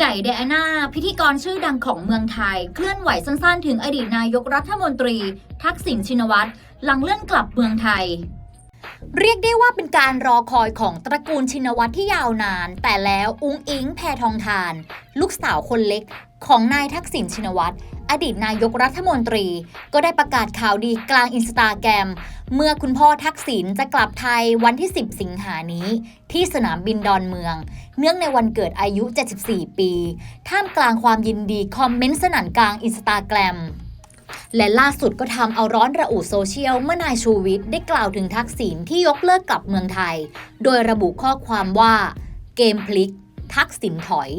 ไดเดอาน่าพิธีกรชื่อดังของเมืองไทย เคลื่อนไหวสั้นๆ ถึงอดีตนายกรัฐมนตรี ทักษิณชินวัตรหลังเลื่อนกลับเมืองไทย เรียกได้ว่าเป็นการรอคอยของตระกูลชินวัตรที่ยาวนาน แต่แล้วอุ้งอิงแพทองทาน ลูกสาวคนเล็กของนายทักษิณชินวัตร อดีตนายกรัฐมนตรี ก็ได้ประกาศข่าวดีกลางอินสตาแกรม เมื่อคุณพ่อทักษิณจะกลับไทยวันที่ 10 สิงหานี้ ที่สนามบินดอนเมือง เนื่องในวันเกิดอายุ 74 ปี ท่ามกลางความยินดีคอมเมนต์สนั่นกลางอินสตาแกรมและล่าสุดก็ทำเอาร้อนระอุโซเชียลเมื่อนายชูวิทย์ได้กล่าวถึงทักษิณที่ยกเลิกกลับเมืองไทย โดยระบุข้อความว่า เกมพลิก ทักษิณถอย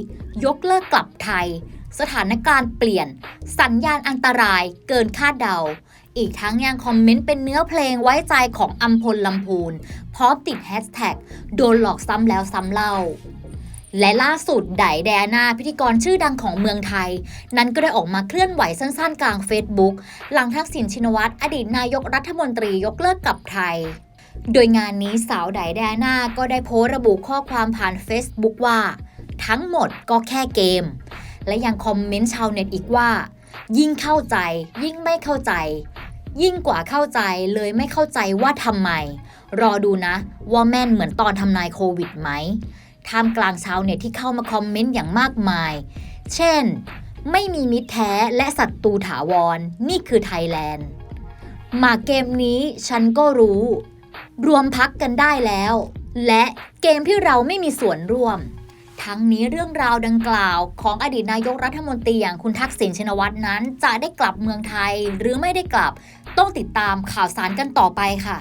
ยกเลิกกลับไทย สถานการณ์เปลี่ยน สัญญาณอันตรายเกินคาดเดา อีกทั้งยังคอมเมนต์เป็นเนื้อเพลงไว้ใจของอัมพลลำพูน พร้อมติดแฮชแท็กโดนหลอกซ้ำแล้วซ้ำเล่า และล่าสุดไดแดนาพิธีกรชื่อดังของเมืองไทย นั้นก็ได้ออกมาเคลื่อนไหวสั้นๆ กลาง Facebook หลังทักษิณชินวัตรอดีตนายกรัฐมนตรียกเลิกกลับไทยโดยงานนี้สาวไดแดนาก็ได้โพสต์ระบุข้อความผ่าน Facebook ว่า ทั้งหมดก็แค่เกม และยังคอมเมนต์ชาวเน็ตอีกว่า ยิ่งเข้าใจ ยิ่งไม่เข้าใจ ยิ่งกว่าเข้าใจเลยไม่เข้าใจว่าทำไม รอดูนะ ว่าแม่นเหมือนตอนทำนายโควิดไหมท่ามกลางชาวเน็ตที่เข้ามาคอมเมนต์อย่างมากมาย เช่น ไม่มีมิตรแท้และศัตรูถาวร นี่คือไทยแลนด์ มาเกมนี้ฉันก็รู้ รวมพักกันได้แล้ว และเกมที่เราไม่มีส่วนร่วม ทั้งนี้เรื่องราวดังกล่าว ของอดีตนายกรัฐมนตรีอย่างคุณทักษิณชินวัตรนั้น จะได้กลับเมืองไทยหรือไม่ได้กลับ ต้องติดตามข่าวสารกันต่อไปค่ะ